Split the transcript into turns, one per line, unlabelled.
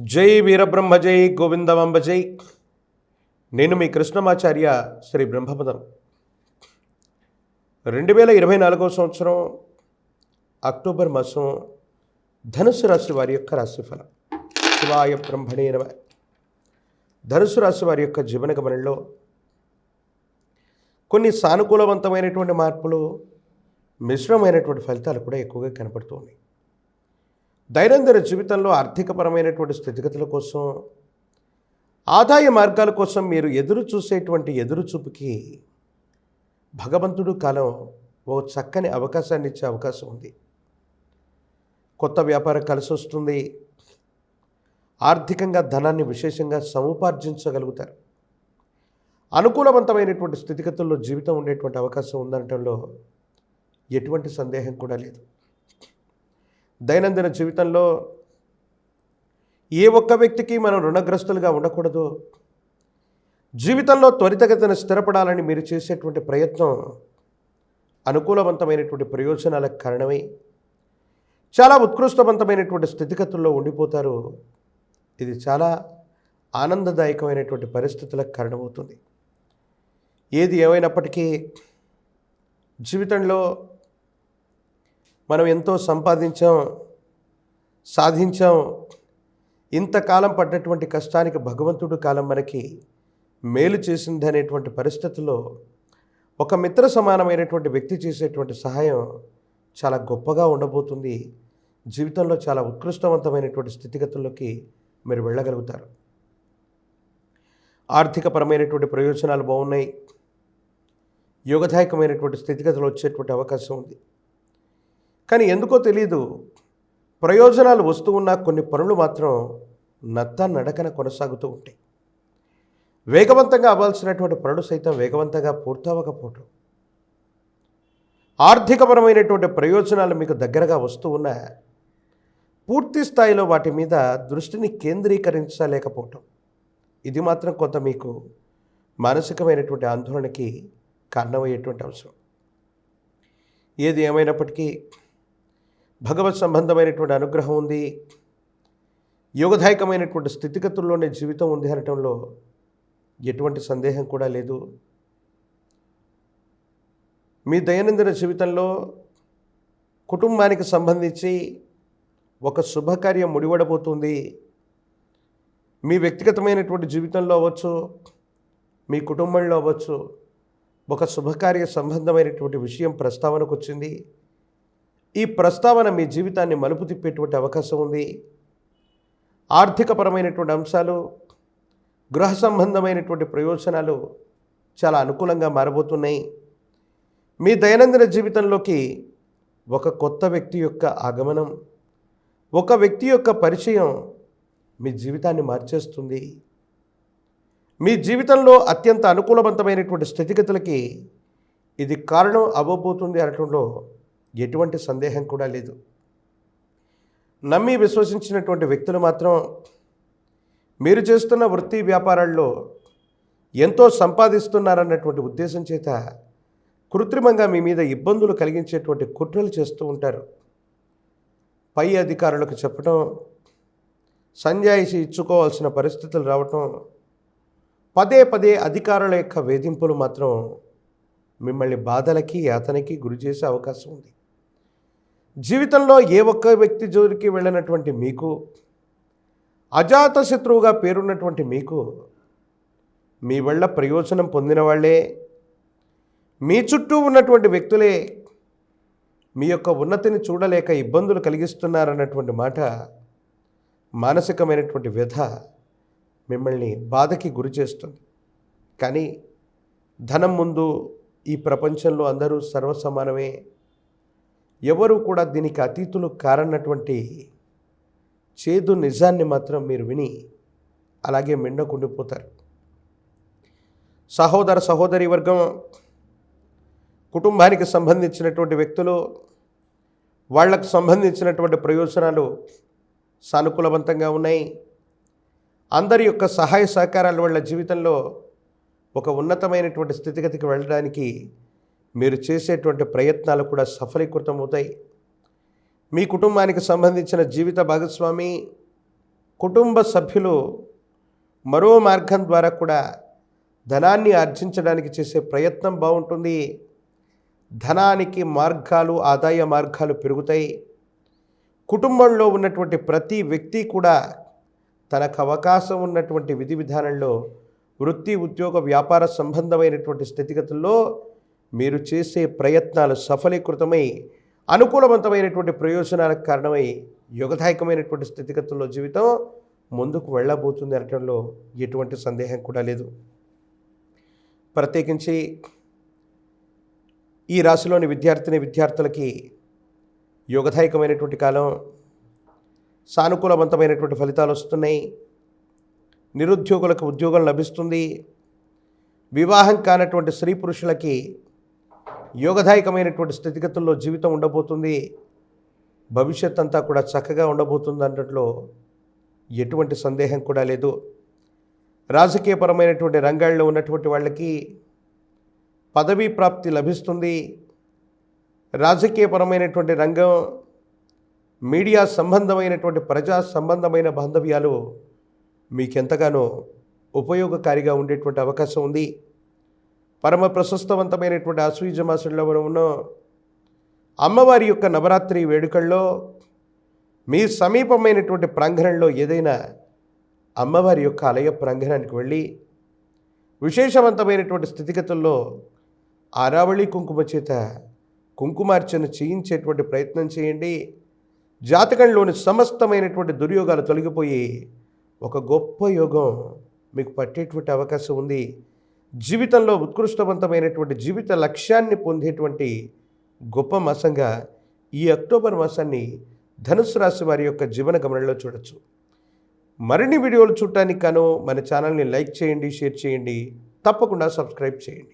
జై వీరబ్రహ్మ జై గోవిందమంబ జై. నేను మీ కృష్ణమాచార్య శ్రీ బ్రహ్మపదం. రెండు వేల ఇరవై నాలుగవ సంవత్సరం అక్టోబర్ మాసం ధనుసు రాశి వారి యొక్క రాశిఫలం. శివాయ బ్రహ్మణే నమ. ధనుసు రాశి వారి యొక్క జీవన గమనంలో కొన్ని సానుకూలవంతమైనటువంటి మార్పులు మిశ్రమైనటువంటి ఫలితాలు కూడా ఎక్కువగా కనపడుతూ ఉన్నాయి. దైనందిన జీవితంలో ఆర్థికపరమైనటువంటి స్థితిగతుల కోసం ఆదాయ మార్గాల కోసం మీరు ఎదురు చూసేటువంటి ఎదురు చూపుకి భగవంతుడు కాలం ఓ చక్కని అవకాశాన్ని ఇచ్చే అవకాశం ఉంది. కొత్త వ్యాపారం కలిసి వస్తుంది. ఆర్థికంగా ధనాన్ని విశేషంగా సముపార్జించగలుగుతారు. అనుకూలవంతమైనటువంటి స్థితిగతుల్లో జీవితం ఉండేటువంటి అవకాశం ఉందనటంలో ఎటువంటి సందేహం కూడా లేదు. దైనందిన జీవితంలో ఏ ఒక్క వ్యక్తికి మనం రుణగ్రస్తులుగా ఉండకూడదు. జీవితంలో త్వరితగతిన స్థిరపడాలని మీరు చేసేటువంటి ప్రయత్నం అనుకూలవంతమైనటువంటి ప్రయోజనాలకు కారణమై చాలా ఉత్కృష్టవంతమైనటువంటి స్థితిగతుల్లో ఉండిపోతారు. ఇది చాలా ఆనందదాయకమైనటువంటి పరిస్థితులకు కారణమవుతుంది. ఏది ఏమైనప్పటికీ జీవితంలో మనం ఎంతో సంపాదించాం సాధించాం ఇంతకాలం పడ్డటువంటి కష్టానికి భగవంతుడు కాలం మనకి మేలు చేసింది అనేటువంటి పరిస్థితుల్లో ఒక మిత్ర సమానమైనటువంటి వ్యక్తి చేసేటువంటి సహాయం చాలా గొప్పగా ఉండబోతుంది. జీవితంలో చాలా ఉత్కృష్టవంతమైనటువంటి స్థితిగతుల్లోకి మీరు వెళ్ళగలుగుతారు. ఆర్థికపరమైనటువంటి ప్రయోజనాలు బాగున్నాయి. యోగదాయకమైనటువంటి స్థితిగతులు వచ్చేటువంటి అవకాశం ఉంది. కానీ ఎందుకో తెలియదు ప్రయోజనాలు వస్తూ ఉన్న కొన్ని పనులు మాత్రం నత్త నడకన కొనసాగుతూ ఉంటాయి. వేగవంతంగా అవ్వాల్సినటువంటి పనులు సైతం వేగవంతంగా పూర్తవకపోవటం ఆర్థికపరమైనటువంటి ప్రయోజనాలు మీకు దగ్గరగా వస్తూ ఉన్న పూర్తి స్థాయిలో వాటి మీద దృష్టిని కేంద్రీకరించలేకపోవటం. ఇది మాత్రం కొంత మీకు మానసికమైనటువంటి ఆందోళనకి కారణమయ్యేటువంటి అంశం ఏది ఏమైనప్పటికీ భగవత్ సంబంధమైనటువంటి అనుగ్రహం ఉంది. యోగదాయకమైనటువంటి స్థితిగతుల్లోనే జీవితం ఉంది అనటంలో ఎటువంటి సందేహం కూడా లేదు. మీ దైనందిన జీవితంలో కుటుంబానికి సంబంధించి ఒక శుభకార్యం ముడిపడబోతుంది. మీ వ్యక్తిగతమైనటువంటి జీవితంలో అవ్వచ్చు మీ కుటుంబంలో అవ్వచ్చు ఒక శుభకార్య సంబంధమైనటువంటి విషయం ప్రస్తావనకు వచ్చింది ఈ ప్రస్తావన మీ జీవితాన్ని మలుపు తిప్పేటువంటి అవకాశం ఉంది. ఆర్థికపరమైనటువంటి అంశాలు గృహ సంబంధమైనటువంటి ప్రయోజనాలు చాలా అనుకూలంగా మారబోతున్నాయి. మీ దైనందిన జీవితంలోకి ఒక కొత్త వ్యక్తి యొక్క ఆగమనం ఒక వ్యక్తి యొక్క పరిచయం మీ జీవితాన్ని మార్చేస్తుంది. మీ జీవితంలో అత్యంత అనుకూలవంతమైనటువంటి స్థితిగతులకి ఇది కారణం అవ్వబోతుంది అనటంలో ఎటువంటి సందేహం కూడా లేదు. నమ్మి విశ్వసించినటువంటి వ్యక్తులు మాత్రం మీరు చేస్తున్న వృత్తి వ్యాపారాల్లో ఎంతో సంపాదిస్తున్నారన్నటువంటి ఉద్దేశం చేత కృత్రిమంగా మీ మీద ఇబ్బందులు కలిగించేటువంటి కుట్రలు చేస్తూ ఉంటారు. పై అధికారులకు చెప్పడం సంజాయిషి ఇచ్చుకోవాల్సిన పరిస్థితులు రావటం పదే పదే అధికారుల యొక్క వేధింపులు మాత్రం మిమ్మల్ని బాధలకి యాతనకి గురి చేసే అవకాశం ఉంది. జీవితంలో ఏ ఒక్క వ్యక్తి జోలికి వెళ్ళినటువంటి మీకు అజాత శత్రువుగా పేరున్నటువంటి మీకు మీ వల్ల ప్రయోజనం పొందిన వాళ్ళే మీ చుట్టూ ఉన్నటువంటి వ్యక్తులే మీ యొక్క ఉన్నతిని చూడలేక ఇబ్బందులు కలిగిస్తున్నారన్నటువంటి మాట మానసికమైనటువంటి వ్యధ మిమ్మల్ని బాధకి గురి చేస్తుంది. కానీ ధనం ముందు ఈ ప్రపంచంలో అందరూ సర్వసమానమే. ఎవరు కూడా దీనికి అతీతులు కారన్నటువంటి చేదు నిజాన్ని మాత్రం మీరు విని అలాగే మెండకుండిపోతారు. సహోదర సహోదరి వర్గం కుటుంబానికి సంబంధించినటువంటి వ్యక్తులు వాళ్ళకు సంబంధించినటువంటి ప్రయోజనాలు సానుకూలవంతంగా ఉన్నాయి. అందరి యొక్క సహాయ సహకారాలు వాళ్ళ జీవితంలో ఒక ఉన్నతమైనటువంటి స్థితిగతికి వెళ్ళడానికి మీరు చేసేటువంటి ప్రయత్నాలు కూడా సఫలీకృతం అవుతాయి మీ కుటుంబానికి సంబంధించిన జీవిత భాగస్వామి కుటుంబ సభ్యులు మరో మార్గం ద్వారా కూడా ధనాన్ని ఆర్జించడానికి చేసే ప్రయత్నం బాగుంటుంది. ధనానికి మార్గాలు ఆదాయ మార్గాలు పెరుగుతాయి. కుటుంబంలో ఉన్నటువంటి ప్రతి వ్యక్తి కూడా తనకు అవకాశం ఉన్నటువంటి విధి విధానంలో వృత్తి ఉద్యోగ వ్యాపార సంబంధమైనటువంటి స్థితిగతుల్లో మీరు చేసే ప్రయత్నాలు సఫలీకృతమై అనుకూలవంతమైనటువంటి ప్రయోజనాలకు కారణమై యుగదాయకమైనటువంటి స్థితిగతుల్లో జీవితం ముందుకు వెళ్ళబోతుంది అనటంలో ఎటువంటి సందేహం కూడా లేదు. ప్రత్యేకించి ఈ రాశిలోని విద్యార్థిని విద్యార్థులకి యోగదాయకమైనటువంటి కాలం సానుకూలవంతమైనటువంటి ఫలితాలు వస్తున్నాయి. నిరుద్యోగులకు ఉద్యోగం లభిస్తుంది. వివాహం కానటువంటి స్త్రీ పురుషులకి యోగదాయకమైనటువంటి స్థితిగతుల్లో జీవితం ఉండబోతుంది. భవిష్యత్ అంతా కూడా చక్కగా ఉండబోతుంది అన్నట్లో ఎటువంటి సందేహం కూడా లేదు. రాజకీయపరమైనటువంటి రంగాల్లో ఉన్నటువంటి వాళ్ళకి పదవీ ప్రాప్తి లభిస్తుంది. రాజకీయపరమైనటువంటి రంగం మీడియా సంబంధమైనటువంటి ప్రజా సంబంధమైన బాంధవ్యాలు మీకెంతగానో ఉపయోగకారిగా ఉండేటువంటి అవకాశం ఉంది. పరమ ప్రశస్తవంతమైనటువంటి అసూయ మాసంలో మనం ఉన్నాం. అమ్మవారి యొక్క నవరాత్రి వేడుకల్లో మీ సమీపమైనటువంటి ప్రాంగణంలో ఏదైనా అమ్మవారి యొక్క ఆలయ ప్రాంగణానికి వెళ్ళి విశేషవంతమైనటువంటి స్థితిగతుల్లో ఆరావళి కుంకుమ చేత కుంకుమార్చన చేయించేటువంటి ప్రయత్నం చేయండి. జాతకంలోని సమస్తమైనటువంటి దుర్యోగాలు తొలగిపోయి ఒక గొప్ప యోగం మీకు పట్టేటువంటి అవకాశం ఉంది. జీవితంలో ఉత్కృష్టవంతమైనటువంటి జీవిత లక్ష్యాన్ని పొందేటువంటి గొప్ప మాసంగా ఈ అక్టోబర్ మాసాన్ని ధనుసు రాశి వారి యొక్క జీవన గమనంలో చూడొచ్చు. మరిన్ని వీడియోలు చూడటానికి కాను మన ఛానల్ని లైక్ చేయండి షేర్ చేయండి. తప్పకుండా సబ్స్క్రైబ్ చేయండి.